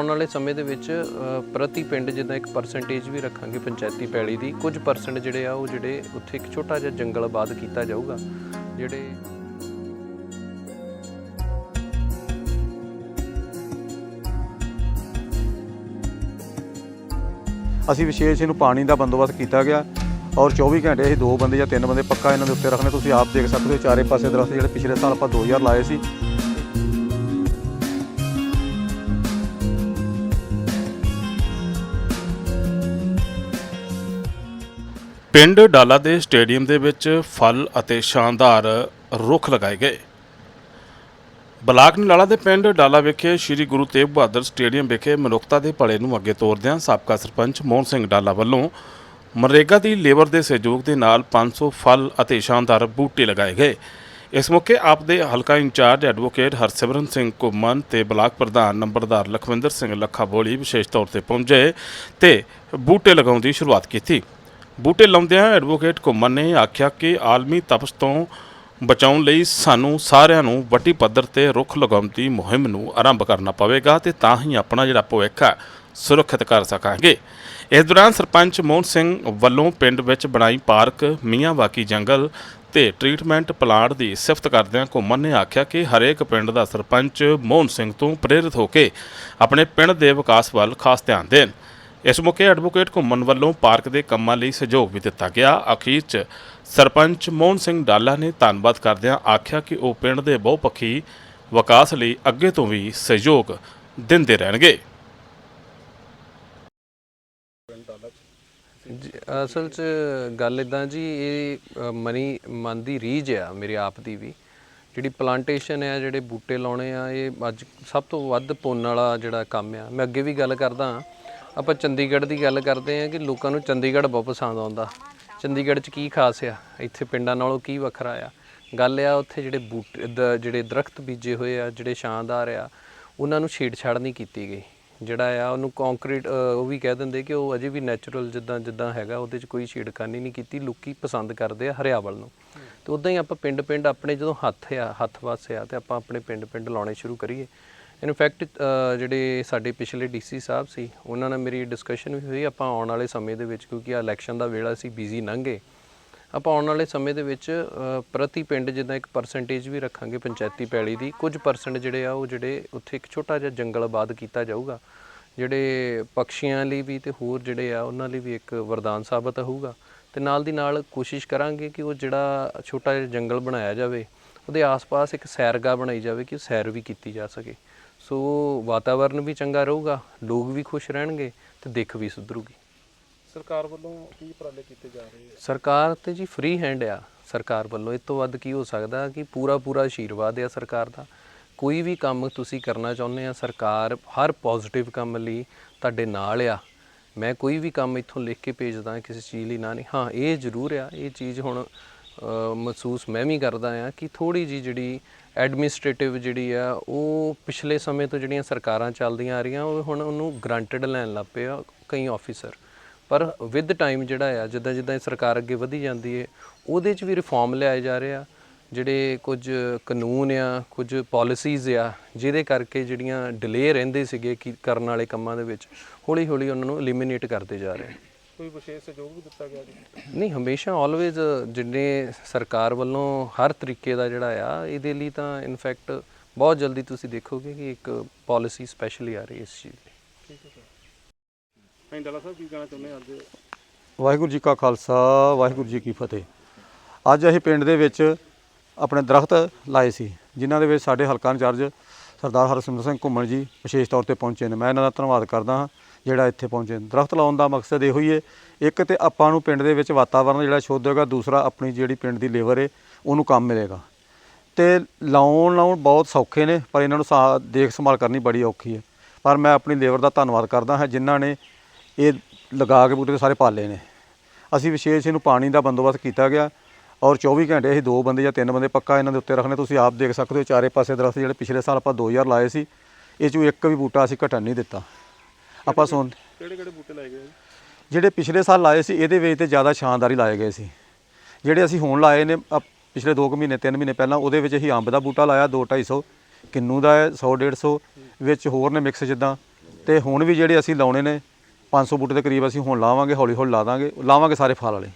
ਆਉਣ ਵਾਲੇ ਸਮੇਂ ਦੇ ਵਿੱਚ ਪ੍ਰਤੀ ਪਿੰਡ ਜਿੱਦਾਂ ਇੱਕ ਪਰਸੈਂਟੇਜ ਵੀ ਰੱਖਾਂਗੇ ਪੰਚਾਇਤੀ ਪੈਲੀ ਦੀ, ਕੁਝ ਪਰਸੈਂਟ ਜਿਹੜੇ ਆ ਉਹ ਜਿਹੜੇ ਉੱਥੇ ਇੱਕ ਛੋਟਾ ਜਿਹਾ ਜੰਗਲ ਆਬਾਦ ਕੀਤਾ ਜਾਊਗਾ, ਜਿਹੜੇ ਅਸੀਂ ਵਿਸ਼ੇਸ਼ ਇਹਨੂੰ ਪਾਣੀ ਦਾ ਬੰਦੋਬਸਤ ਕੀਤਾ ਗਿਆ ਔਰ 24 ਘੰਟੇ ਅਸੀਂ ਦੋ ਬੰਦੇ ਜਾਂ ਤਿੰਨ ਬੰਦੇ ਪੱਕਾ ਇਹਨਾਂ ਦੇ ਉੱਤੇ ਰੱਖਣੇ, ਤੁਸੀਂ ਆਪ ਦੇਖ ਸਕਦੇ ਹੋ, ਚਾਰੇ ਪਾਸੇ ਦਰਖਤ ਜਿਹੜੇ ਪਿਛਲੇ ਸਾਲ ਆਪਾਂ 2000 ਲਾਏ ਸੀ। ਪਿੰਡ ਡਾਲਾ ਦੇ ਸਟੇਡੀਅਮ ਦੇ ਵਿੱਚ ਫਲ ਅਤੇ ਸ਼ਾਨਦਾਰ ਰੁੱਖ ਲਗਾਏ ਗਏ। ਬਲਾਕ ਨਿਲਾਲਾ ਦੇ ਪਿੰਡ ਡਾਲਾ ਵਿਖੇ ਸ੍ਰੀ ਗੁਰੂ ਤੇਗ ਬਹਾਦਰ ਸਟੇਡੀਅਮ ਵਿਖੇ ਮਨੁੱਖਤਾ ਦੇ ਭਲੇ ਨੂੰ ਅੱਗੇ ਤੋਰਦਿਆਂ ਸਾਬਕਾ ਸਰਪੰਚ ਮੋਹਨ ਸਿੰਘ ਡਾਲਾ ਵੱਲੋਂ ਮਨਰੇਗਾ ਦੀ ਲੇਬਰ ਦੇ ਸਹਿਯੋਗ ਦੇ ਨਾਲ 500 ਫਲ ਅਤੇ ਸ਼ਾਨਦਾਰ ਬੂਟੇ ਲਗਾਏ ਗਏ। ਇਸ ਮੌਕੇ ਆਪ ਦੇ ਹਲਕਾ ਇੰਚਾਰਜ ਐਡਵੋਕੇਟ ਹਰਸਿਮਰਨ ਸਿੰਘ ਘੁੰਮਣ ਤੇ ਬਲਾਕ ਪ੍ਰਧਾਨ ਨੰਬਰਦਾਰ ਲਖਵਿੰਦਰ ਸਿੰਘ ਲੱਖਾ ਬੋਲੀ ਵਿਸ਼ੇਸ਼ ਤੌਰ ਤੇ ਪਹੁੰਚੇ ਤੇ ਬੂਟੇ ਲਗਾਉਣ ਦੀ ਸ਼ੁਰੂਆਤ ਕੀਤੀ। ਬੂਟੇ ਲਾਉਂਦਿਆਂ ਐਡਵੋਕੇਟ ਘੁੰਮਣ ਨੇ ਆਖਿਆ ਕਿ ਆਲਮੀ ਤਪਸ਼ ਤੋਂ ਬਚਾਉਣ ਲਈ ਸਾਨੂੰ ਸਾਰਿਆਂ ਨੂੰ ਵੱਡੀ ਪੱਧਰ ਤੇ ਰੁੱਖ ਲਗਾਉਣ ਦੀ ਮੁਹਿੰਮ ਨੂੰ ਆਰੰਭ ਕਰਨਾ ਪਵੇਗਾ ਤੇ ਤਾਂ ਹੀ ਆਪਣਾ ਜਿਹੜਾ ਭਵਿੱਖ ਹੈ ਸੁਰੱਖਿਅਤ ਕਰ ਸਕਾਂਗੇ। ਇਸ ਦੌਰਾਨ ਸਰਪੰਚ ਮੋਹਨ ਸਿੰਘ ਵੱਲੋਂ ਪਿੰਡ ਵਿੱਚ ਬਣਾਈ ਪਾਰਕ ਮੀਆਂ ਵਾਕੀ ਜੰਗਲ ਤੇ ਟ੍ਰੀਟਮੈਂਟ ਪਲਾਂਟ ਦੀ ਸਿਫਤ ਕਰਦਿਆਂ ਘੁੰਮਣ ਨੇ ਆਖਿਆ ਕਿ ਹਰੇਕ ਪਿੰਡ ਦਾ ਸਰਪੰਚ ਮੋਹਨ ਸਿੰਘ ਤੋਂ ਪ੍ਰੇਰਿਤ ਹੋ ਕੇ ਆਪਣੇ ਪਿੰਡ ਦੇ ਵਿਕਾਸ ਵੱਲ ਖਾਸ ਧਿਆਨ ਦੇਣ। ਇਸ ਮੌਕੇ ਐਡਵੋਕੇਟ ਘੁੰਮਣ ਵੱਲੋਂ ਪਾਰਕ ਦੇ ਕੰਮਾਂ ਲਈ ਸਹਿਯੋਗ ਵੀ ਦਿੱਤਾ ਗਿਆ। ਅਖੀਰ 'ਚ ਸਰਪੰਚ ਮੋਹਨ ਸਿੰਘ ਡਾਲਾ ਨੇ ਧੰਨਵਾਦ ਕਰਦਿਆਂ ਆਖਿਆ ਕਿ ਉਹ ਪਿੰਡ ਦੇ ਬਹੁਪੱਖੀ ਵਿਕਾਸ ਲਈ ਅੱਗੇ ਤੋਂ ਵੀ ਸਹਿਯੋਗ ਦਿੰਦੇ ਰਹਿਣਗੇ। ਜੀ, ਅਸਲ 'ਚ ਗੱਲ ਇਦਾਂ ਜੀ ਇਹ ਅ, ਮਨੀ ਮਨ ਦੀ ਰੀਝ ਆ ਮੇਰੇ ਆਪ ਦੀ ਵੀ। ਜਿਹੜੀ ਪਲਾਂਟੇਸ਼ਨ ਆ ਜਿਹੜੇ ਬੂਟੇ ਲਾਉਣੇ ਆ ਇਹ ਅੱਜ ਸਭ ਤੋਂ ਵੱਧ ਪੁੰਨ ਵਾਲਾ ਜਿਹੜਾ ਕੰਮ ਆ। ਮੈਂ ਅੱਗੇ ਵੀ ਗੱਲ ਕਰਦਾ ਆਪਾਂ ਚੰਡੀਗੜ੍ਹ ਦੀ ਗੱਲ ਕਰਦੇ ਹਾਂ ਕਿ ਲੋਕਾਂ ਨੂੰ ਚੰਡੀਗੜ੍ਹ ਬਹੁਤ ਪਸੰਦ ਆਉਂਦਾ। ਚੰਡੀਗੜ੍ਹ 'ਚ ਕੀ ਖਾਸ ਆ? ਇੱਥੇ ਪਿੰਡਾਂ ਨਾਲੋਂ ਕੀ ਵੱਖਰਾ ਆ? ਗੱਲ ਆ ਉੱਥੇ ਜਿਹੜੇ ਬੂਟੇ, ਦ- ਜਿਹੜੇ ਦਰਖਤ ਬੀਜੇ ਹੋਏ ਆ, ਜਿਹੜੇ ਸ਼ਾਨਦਾਰ ਆ, ਉਹਨਾਂ ਨੂੰ ਛੇੜਛਾੜ ਨਹੀਂ ਕੀਤੀ ਗਈ। ਜਿਹੜਾ ਆ, ਉਹਨੂੰ ਕੰਕਰੀਟ ਉਹ ਵੀ ਕਹਿ ਦਿੰਦੇ ਕਿ ਉਹ ਅਜੇ ਵੀ ਨੈਚੁਰਲ ਜਿੱਦਾਂ ਜਿੱਦਾਂ ਹੈਗਾ, ਉਹਦੇ 'ਚ ਕੋਈ ਛੇੜਖਾਨੀ ਨਹੀਂ ਕੀਤੀ। ਲੋਕੀ ਪਸੰਦ ਕਰਦੇ ਆ ਹਰਿਆਵਲ ਨੂੰ। ਤੇ ਉਦਾਂ ਹੀ ਆਪਾਂ ਪਿੰਡ ਪਿੰਡ ਆਪਣੇ ਜਦੋਂ ਹੱਥ ਆ, ਹੱਥ ਵਾਸ ਆ, ਤੇ ਆਪਾਂ ਆਪਣੇ ਪਿੰਡ ਪਿੰਡ ਲਾਉਣੇ ਸ਼ੁਰੂ ਕਰੀਏ। ਇਨਫੈਕਟ ਜਿਹੜੇ ਸਾਡੇ ਪਿਛਲੇ ਡੀਸੀ ਸਾਹਿਬ ਸੀ, ਉਹਨਾਂ ਨਾਲ ਮੇਰੀ ਡਿਸਕਸ਼ਨ ਵੀ ਹੋਈ, ਆਪਾਂ ਆਉਣ ਵਾਲੇ ਸਮੇਂ ਦੇ ਵਿੱਚ, ਕਿਉਂਕਿ ਇਲੈਕਸ਼ਨ ਦਾ ਵੇਲਾ ਸੀ ਬਿਜ਼ੀ ਲੰਘੇ। ਆਪਾਂ ਆਉਣ ਵਾਲੇ ਸਮੇਂ ਦੇ ਵਿੱਚ ਪ੍ਰਤੀ ਪਿੰਡ ਜਿੱਦਾਂ ਇੱਕ ਪਰਸੈਂਟੇਜ ਵੀ ਰੱਖਾਂਗੇ ਪੰਚਾਇਤੀ ਪੈਲੀ ਦੀ, ਕੁਝ ਪਰਸੈਂਟ ਜਿਹੜੇ ਆ, ਉਹ ਜਿਹੜੇ ਉੱਥੇ ਇੱਕ ਛੋਟਾ ਜਿਹਾ ਜੰਗਲ ਆਬਾਦ ਕੀਤਾ ਜਾਊਗਾ। ਜਿਹੜੇ ਪੰਛੀਆਂ ਲਈ ਵੀ ਤੇ ਹੋਰ ਜਿਹੜੇ ਆ, ਉਹਨਾਂ ਲਈ ਵੀ ਇੱਕ ਵਰਦਾਨ ਸਾਬਤ ਹੋਊਗਾ। ਤੇ ਨਾਲ ਦੀ ਨਾਲ ਕੋਸ਼ਿਸ਼ ਕਰਾਂਗੇ ਕਿ ਉਹ ਜਿਹੜਾ ਛੋਟਾ ਜਿਹਾ ਜੰਗਲ ਬਣਾਇਆ ਜਾਵੇ, ਉਹਦੇ ਆਸ-ਪਾਸ ਇੱਕ ਸੈਰਗਾਹ ਬਣਾਈ ਜਾਵੇ, ਕਿ ਸੈਰ ਵੀ ਕੀਤੀ ਜਾ ਸਕੇ। ਸੋ ਵਾਤਾਵਰਨ ਵੀ ਚੰਗਾ ਰਹੂਗਾ ਲੋਕ ਵੀ ਖੁਸ਼ ਰਹਿਣਗੇ ਤੇ ਦਿੱਖ ਵੀ ਸੁਧਰੂਗੀ। ਸਰਕਾਰ ਵੱਲੋਂ ਕੀ ਉਪਰਾਲੇ ਕੀਤੇ ਜਾ ਰਹੇ ਸਰਕਾਰ ਤੇ ਜੀ ਫ੍ਰੀ ਹੈਂਡ ਆ। ਸਰਕਾਰ ਵੱਲੋਂ ਇਹ ਤੋਂ ਵੱਧ ਕੀ ਹੋ ਸਕਦਾ ਕਿ ਪੂਰਾ ਪੂਰਾ ਆਸ਼ੀਰਵਾਦ ਆ ਸਰਕਾਰ ਦਾ। ਕੋਈ ਵੀ ਕੰਮ ਤੁਸੀਂ ਕਰਨਾ ਚਾਹੁੰਦੇ ਆ ਸਰਕਾਰ ਹਰ ਪੋਜ਼ਿਟਿਵ ਕੰਮ ਲਈ ਤੁਹਾਡੇ ਨਾਲ ਆ। ਮੈਂ ਕੋਈ ਵੀ ਕੰਮ ਇੱਥੋਂ ਲਿਖ ਕੇ ਭੇਜਦਾ ਕਿਸੇ ਚੀਜ਼ ਲਈ ਨਾ ਨਹੀਂ। ਹਾਂ ਇਹ ਜ਼ਰੂਰ ਆ ਇਹ ਚੀਜ਼ ਹੁਣ ਮਹਿਸੂਸ ਮੈਂ ਵੀ ਕਰਦਾ ਆ ਕਿ ਥੋੜੀ ਜੀ ਜਿਹੜੀ ਐਡਮਿਨਿਸਟ੍ਰੇਟਿਵ ਜਿਹੜੀ ਆ, ਉਹ ਪਿਛਲੇ ਸਮੇਂ ਤੋਂ ਜਿਹੜੀਆਂ ਸਰਕਾਰਾਂ ਚੱਲਦੀਆਂ ਆ ਰਹੀਆਂ, ਉਹ ਹੁਣ ਉਹਨੂੰ ਗਰੰਟਡ ਲੈਣ ਲੱਗ ਪਏ ਆ ਕਈ ਆਫੀਸਰ ਪਰ ਵਿਦ ਟਾਈਮ ਜਿਹੜਾ ਆ, ਜਿੱਦਾਂ ਜਿੱਦਾਂ ਇਹ ਸਰਕਾਰ ਅੱਗੇ ਵਧੀ ਜਾਂਦੀ ਹੈ ਉਹਦੇ 'ਚ ਵੀ ਰਿਫਾਰਮ ਲਿਆਏ ਜਾ ਰਹੇ ਆ। ਜਿਹੜੇ ਕੁਝ ਕਾਨੂੰਨ ਆ, ਕੁਝ ਪਾਲਿਸੀਜ਼ ਆ, ਜਿਹਦੇ ਕਰਕੇ ਜਿਹੜੀਆਂ ਡਿਲੇ ਰਹਿੰਦੇ ਸੀਗੇ ਕਿ ਕਰਨ ਵਾਲੇ ਕੰਮਾਂ ਦੇ ਵਿੱਚ ਹੌਲੀ ਹੌਲੀ ਉਹਨਾਂ ਨੂੰ ਐਲੀਮੀਨੇਟ ਕਰਦੇ ਜਾ ਰਹੇ ਕੋਈ ਵਿਸ਼ੇਸ਼ ਸਹਿਯੋਗ ਵੀ ਦਿੱਤਾ ਗਿਆ ਜੀ? ਨਹੀਂ ਹਮੇਸ਼ਾ ਆਲਵੇਜ਼ ਜਿੰਨੇ ਸਰਕਾਰ ਵੱਲੋਂ ਹਰ ਤਰੀਕੇ ਦਾ ਜਿਹੜਾ ਆ ਇਹਦੇ ਲਈ ਤਾਂ ਇਨਫੈਕਟ ਬਹੁਤ ਜਲਦੀ ਤੁਸੀਂ ਦੇਖੋਗੇ ਕਿ ਇੱਕ ਪਾਲਿਸੀ ਸਪੈਸ਼ਲੀ ਆ ਰਹੀ ਹੈ ਇਸ ਚੀਜ਼ ਲਈ ਹਾਂ ਡਾਲਾ ਸਾਹਿਬ ਕੀ ਕਹਿਣਾ ਚਾਹੁੰਦੇ ਅੱਜ? ਵਾਹਿਗੁਰੂ ਜੀ ਕਾ ਖਾਲਸਾ ਵਾਹਿਗੁਰੂ ਜੀ ਕੀ ਫਤਿਹ। ਅੱਜ ਅਸੀਂ ਪਿੰਡ ਦੇ ਵਿੱਚ ਆਪਣੇ ਦਰਖਤ ਲਾਏ ਸੀ ਜਿਨ੍ਹਾਂ ਦੇ ਵਿੱਚ ਸਾਡੇ ਹਲਕਾ ਇੰਚਾਰਜ ਸਰਦਾਰ ਹਰਸਿਮਰਤ ਸਿੰਘ ਘੁੰਮਣ ਜੀ ਵਿਸ਼ੇਸ਼ ਤੌਰ ਤੇ ਪਹੁੰਚੇ ਨੇ। ਮੈਂ ਇਹਨਾਂ ਦਾ ਧੰਨਵਾਦ ਕਰਦਾ ਹਾਂ, ਜਿਹੜਾ ਇੱਥੇ ਪਹੁੰਚੇ ਨੇ। ਦਰਖਤ ਲਾਉਣ ਦਾ ਮਕਸਦ ਇਹੋ ਹੀ ਹੈ ਇੱਕ ਤੇ ਆਪਾਂ ਨੂੰ ਪਿੰਡ ਦੇ ਵਿੱਚ ਵਾਤਾਵਰਨ ਜਿਹੜਾ ਸ਼ੁੱਧ ਹੋਏਗਾ, ਦੂਸਰਾ ਆਪਣੀ ਜਿਹੜੀ ਪਿੰਡ ਦੀ ਲੇਬਰ ਹੈ ਉਹਨੂੰ ਕੰਮ ਮਿਲੇਗਾ। ਤੇ ਲਾਉਣ ਲਾਉਣ ਬਹੁਤ ਸੌਖੇ ਨੇ, ਪਰ ਇਹਨਾਂ ਨੂੰ ਸਾ- ਦੇਖ ਸੰਭਾਲ ਕਰਨੀ ਬੜੀ ਔਖੀ ਹੈ ਪਰ ਮੈਂ ਆਪਣੀ ਲੇਬਰ ਦਾ ਧੰਨਵਾਦ ਕਰਦਾ ਹਾਂ, ਜਿਨ੍ਹਾਂ ਨੇ ਇਹ ਲਗਾ ਕੇ ਬੂਟੇ ਸਾਰੇ ਪਾਲੇ ਨੇ। ਅਸੀਂ ਵਿਸ਼ੇਸ਼ ਇਹਨੂੰ ਪਾਣੀ ਦਾ ਬੰਦੋਬਸਤ ਕੀਤਾ ਗਿਆ। ਔਰ 24 ਘੰਟੇ ਅਸੀਂ ਦੋ ਬੰਦੇ ਜਾਂ ਤਿੰਨ ਬੰਦੇ ਪੱਕਾ ਇਹਨਾਂ ਦੇ ਉੱਤੇ ਰੱਖਣੇ ਤੁਸੀਂ ਆਪ ਦੇਖ ਸਕਦੇ ਹੋ ਚਾਰੇ ਪਾਸੇ ਦਰਖਤ ਜਿਹੜੇ ਪਿਛਲੇ ਸਾਲ ਆਪਾਂ 2000 ਲਾਏ ਸੀ ਇਹ 'ਚੋਂ ਇੱਕ ਵੀ ਬੂਟਾ ਅਸੀਂ ਘਟਣ ਨਹੀਂ ਦਿੱਤਾ। ਆਪਾਂ ਸੁਣ ਕਿਹੜੇ ਕਿਹੜੇ ਬੂਟੇ ਲਾਏ ਗਏ ਜਿਹੜੇ ਪਿਛਲੇ ਸਾਲ ਲਾਏ ਸੀ ਇਹਦੇ ਵਿੱਚ ਤੇ ਜ਼ਿਆਦਾ ਸ਼ਾਨਦਾਰੀ ਲਾਏ ਗਏ ਸੀ। ਜਿਹੜੇ ਅਸੀਂ ਹੁਣ ਲਾਏ ਨੇ ਪਿਛਲੇ 2 ਮਹੀਨੇ 3 ਮਹੀਨੇ ਪਹਿਲਾਂ ਉਹਦੇ ਵਿੱਚ ਅਸੀਂ ਅੰਬ ਦਾ ਬੂਟਾ ਲਾਇਆ 2 250 ਕਿੰਨੂ ਦਾ ਹੈ 100 150 ਵਿੱਚ ਹੋਰ ਨੇ ਮਿਕਸ ਜਿੱਦਾਂ। ਤੇ ਹੁਣ ਵੀ ਜਿਹੜੇ ਅਸੀਂ ਲਾਉਣੇ ਨੇ 500 ਬੂਟੇ ਦੇ ਕਰੀਬ ਅਸੀਂ ਹੁਣ ਲਾਵਾਂਗੇ ਹੌਲੀ ਹੌਲੀ ਲਾ ਦਾਂਗੇ ਲਾਵਾਂਗੇ ਸਾਰੇ ਫਲ ਵਾਲੇ।